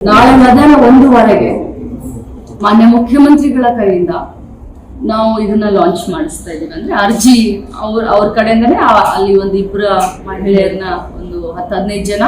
ನಾಳೆ ಮಧ್ಯಾಹ್ನ ಒಂದೂವರೆಗೆ ಮಾನ್ಯ ಮುಖ್ಯಮಂತ್ರಿಗಳ ಕೈಯಿಂದ ನಾವು ಇದನ್ನ ಲಾಂಚ್ ಮಾಡಿಸ್ತಾ ಇದೀವಿ ಅಂದ್ರೆ ಅರ್ಜಿ ಅವ್ರ ಅವ್ರ ಕಡೆಯಿಂದನೇ ಅಲ್ಲಿ ಒಂದು ಇಬ್ಬರ ಮಹಿಳೆಯರನ್ನ ಒಂದು ಹತ್ತು ಹದಿನೈದು ಜನ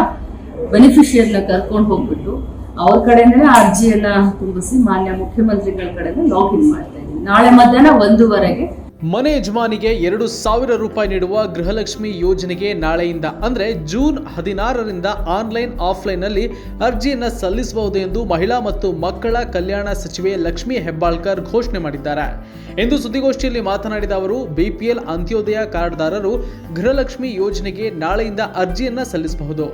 ಬೆನಿಫಿಷಿಯರ್ನ ಕರ್ಕೊಂಡು ಹೋಗ್ಬಿಟ್ಟು ಅವ್ರ ಕಡೆಯಿಂದನೇ ಅರ್ಜಿಯನ್ನ ತುಂಬಿಸಿ ಮಾನ್ಯ ಮುಖ್ಯಮಂತ್ರಿಗಳ ಕಡೆಯಿಂದ ಲಾಗಿನ್ ಮಾಡ್ತಾ ಇದೀವಿ ನಾಳೆ ಮಧ್ಯಾಹ್ನ ಒಂದೂವರೆಗೆ ಮನೆ ಯಜಮಾನಿಗೆ ಎರಡು ಸಾವಿರ ರೂಪಾಯಿ ನೀಡುವ ಗೃಹಲಕ್ಷ್ಮಿ ಯೋಜನೆಗೆ ನಾಳೆಯಿಂದ, ಅಂದರೆ ಜೂನ್ ಹದಿನಾರರಿಂದ ಆನ್ಲೈನ್, ಆಫ್ಲೈನ್ನಲ್ಲಿ ಅರ್ಜಿಯನ್ನು ಸಲ್ಲಿಸಬಹುದು ಎಂದು ಮಹಿಳಾ ಮತ್ತು ಮಕ್ಕಳ ಕಲ್ಯಾಣ ಸಚಿವೆ ಲಕ್ಷ್ಮಿ ಹೆಬ್ಬಾಳ್ಕರ್ ಘೋಷಣೆ ಮಾಡಿದ್ದಾರೆ. ಎಂದು ಸುದ್ದಿಗೋಷ್ಠಿಯಲ್ಲಿ ಮಾತನಾಡಿದ ಅವರು, ಬಿಪಿಎಲ್ ಅಂತ್ಯೋದಯ ಕಾರ್ಡ್ದಾರರು ಗೃಹಲಕ್ಷ್ಮಿ ಯೋಜನೆಗೆ ನಾಳೆಯಿಂದ ಅರ್ಜಿಯನ್ನು ಸಲ್ಲಿಸಬಹುದು.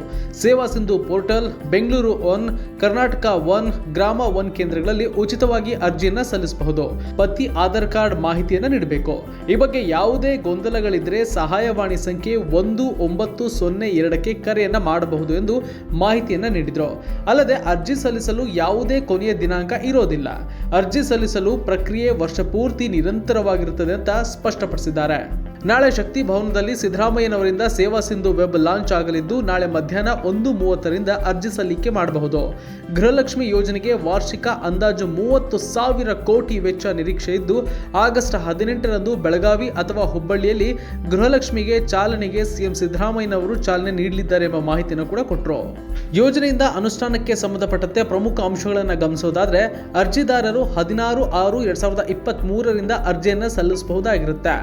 Seva Sindhu portal, Bengaluru one, Karnataka one, Grama one ಕೇಂದ್ರಗಳಲ್ಲಿ ಉಚಿತವಾಗಿ ಅರ್ಜಿಯನ್ನು ಸಲ್ಲಿಸಬಹುದು. ಪತಿ ಆಧಾರ್ ಕಾರ್ಡ್ ಮಾಹಿತಿಯನ್ನು ನೀಡಬೇಕು. ಈ ಬಗ್ಗೆ ಯಾವುದೇ ಗೊಂದಲಗಳಿದ್ರೆ ಸಹಾಯವಾಣಿ ಸಂಖ್ಯೆ ಒಂದು ಒಂಬತ್ತು ಸೊನ್ನೆ ಎರಡಕ್ಕೆ ಕರೆಯನ್ನು ಮಾಡಬಹುದು ಎಂದು ಮಾಹಿತಿಯನ್ನು ನೀಡಿದರು. ಅಲ್ಲದೆ ಅರ್ಜಿ ಸಲ್ಲಿಸಲು ಯಾವುದೇ ಕೊನೆಯ ದಿನಾಂಕ ಇರೋದಿಲ್ಲ. ಅರ್ಜಿ ಸಲ್ಲಿಸಲು ಪ್ರಕ್ರಿಯೆ ವರ್ಷ ಪೂರ್ತಿ ನಿರಂತರವಾಗಿರುತ್ತದೆ ಅಂತ ಸ್ಪಷ್ಟಪಡಿಸಿದ್ದಾರೆ. ನಾಳೆ ಶಕ್ತಿ ಭವನದಲ್ಲಿ ಸಿದ್ದರಾಮಯ್ಯನವರಿಂದ ಸೇವಾ ಸಿಂಧು ವೆಬ್ ಲಾಂಚ್ ಆಗಲಿದ್ದು ನಾಳೆ ಮಧ್ಯಾಹ್ನ ಒಂದು ಮೂವತ್ತರಿಂದ ಅರ್ಜಿ ಸಲ್ಲಿಕೆ ಮಾಡಬಹುದು. ಗೃಹಲಕ್ಷ್ಮಿ ಯೋಜನೆಗೆ ವಾರ್ಷಿಕ ಅಂದಾಜು ಮೂವತ್ತು ಸಾವಿರ ಕೋಟಿ ವೆಚ್ಚ ನಿರೀಕ್ಷೆ ಇದ್ದು, ಆಗಸ್ಟ್ ಹದಿನೆಂಟರಂದು ಬೆಳಗಾವಿ ಅಥವಾ ಹುಬ್ಬಳ್ಳಿಯಲ್ಲಿ ಗೃಹಲಕ್ಷ್ಮಿಗೆ ಚಾಲನೆಗೆ ಸಿಎಂ ಸಿದ್ದರಾಮಯ್ಯನವರು ಚಾಲನೆ ನೀಡಲಿದ್ದಾರೆ ಎಂಬ ಮಾಹಿತಿಯನ್ನು ಕೂಡ ಕೊಟ್ಟರು ಯೋಜನೆಯಿಂದ ಅನುಷ್ಠಾನಕ್ಕೆ ಸಂಬಂಧಪಟ್ಟಂತೆ ಪ್ರಮುಖ ಅಂಶಗಳನ್ನು ಗಮನಿಸೋದಾದ್ರೆ, ಅರ್ಜಿದಾರರು ಹದಿನಾರು ಆರು ಎರಡ್ ಸಾವಿರದ ಇಪ್ಪತ್ತ್ ಮೂರರಿಂದ ಅರ್ಜಿಯನ್ನು ಸಲ್ಲಿಸಬಹುದಾಗಿರುತ್ತೆ.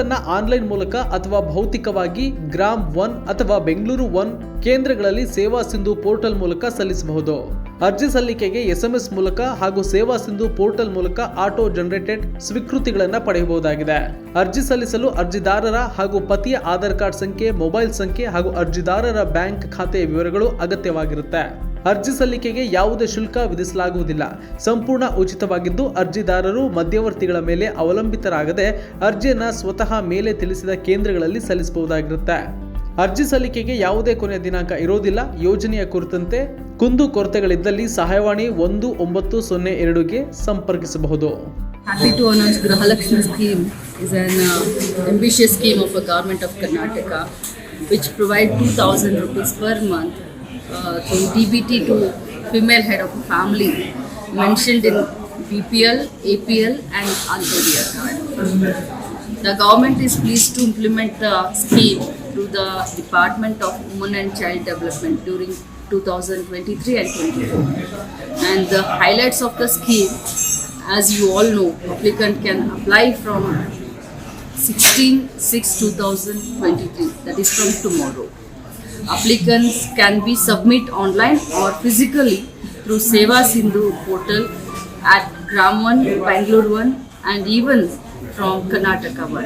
ಅರ್ಜಿಗಳನ್ನು ಆನ್ಲೈನ್ ಮೂಲಕ ಅಥವಾ ಭೌತಿಕವಾಗಿ ಗ್ರಾಮ್ ಒನ್ ಅಥವಾ ಬೆಂಗಳೂರು ಒನ್ ಕೇಂದ್ರಗಳಲ್ಲಿ ಸೇವಾ ಸಿಂಧು ಪೋರ್ಟಲ್ ಮೂಲಕ ಸಲ್ಲಿಸಬಹುದು. ಅರ್ಜಿ ಸಲ್ಲಿಕೆಗೆ ಎಸ್ಎಂಎಸ್ ಮೂಲಕ ಹಾಗೂ ಸೇವಾ ಸಿಂಧು ಪೋರ್ಟಲ್ ಮೂಲಕ ಆಟೋ ಜನರೇಟೆಡ್ ಸ್ವೀಕೃತಿಗಳನ್ನು ಪಡೆಯಬಹುದಾಗಿದೆ. ಅರ್ಜಿ ಸಲ್ಲಿಸಲು ಅರ್ಜಿದಾರರ ಹಾಗೂ ಪತಿಯ ಆಧಾರ್ ಕಾರ್ಡ್ ಸಂಖ್ಯೆ, ಮೊಬೈಲ್ ಸಂಖ್ಯೆ ಹಾಗೂ ಅರ್ಜಿದಾರರ ಬ್ಯಾಂಕ್ ಖಾತೆಯ ವಿವರಗಳು ಅಗತ್ಯವಾಗಿರುತ್ತೆ. ಅರ್ಜಿ ಸಲ್ಲಿಕೆಗೆ ಯಾವುದೇ ಶುಲ್ಕ ವಿಧಿಸಲಾಗುವುದಿಲ್ಲ. ಸಂಪೂರ್ಣ ಉಚಿತವಾಗಿದ್ದು ಅರ್ಜಿದಾರರು ಮಧ್ಯವರ್ತಿಗಳ ಮೇಲೆ ಅವಲಂಬಿತರಾಗದೆ ಅರ್ಜಿಯನ್ನು ಸ್ವತಃ ಮೇಲೆ ತಿಳಿಸಿದ ಕೇಂದ್ರಗಳಲ್ಲಿ ಸಲ್ಲಿಸಬಹುದಾಗಿರುತ್ತೆ. ಅರ್ಜಿ ಸಲ್ಲಿಕೆಗೆ ಯಾವುದೇ ಕೊನೆಯ ದಿನಾಂಕ ಇರೋದಿಲ್ಲ. ಯೋಜನೆಯ ಕುರಿತಂತೆ ಕುಂದು ಕೊರತೆಗಳಿದ್ದಲ್ಲಿ ಸಹಾಯವಾಣಿ ಒಂದು ಒಂಬತ್ತು ಸೊನ್ನೆ ಎರಡುಗೆ ಸಂಪರ್ಕಿಸಬಹುದು. Happy to announce Grahalakshmi scheme is an ambitious scheme of a government of Karnataka, which provide 2000 rupees per month uh, to DBT to female head of family mentioned in BPL, APL and Antodaya. The government is pleased to implement the scheme through the Department of Women and Child Development during 2023 and 24. And the highlights of the scheme, as you all know, applicant can apply from 16 6 2023, that is from tomorrow. Applicants can be submit online or physically through Seva Sindhu portal at Gram 1, Bangalore 1 and even from Karnataka 1.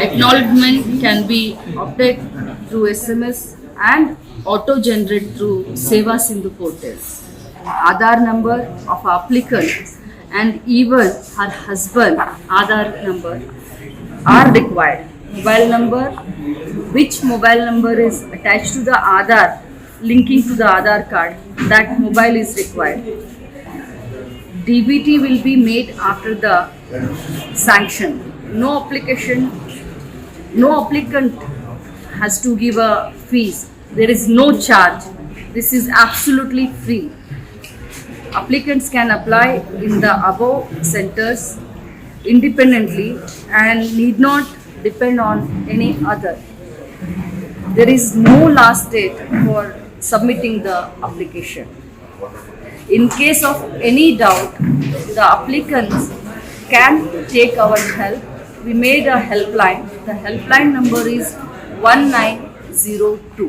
Acknowledgement can be opted through SMS and auto generate through Seva Sindhu portal. Aadhaar number of applicant and even her husband Aadhaar number are required. Mobile number, which mobile number is attached to the Aadhaar, linking to the Aadhaar card, that mobile is required. DBT will be made after the sanction. No application, no applicant has to give a fees. There is no charge. This is absolutely free. Applicants can apply in the above centers independently and need not depend on any other. There is no last date for submitting the application. In case of any doubt, the applicants can take our help. We made a helpline. The helpline number is 1902.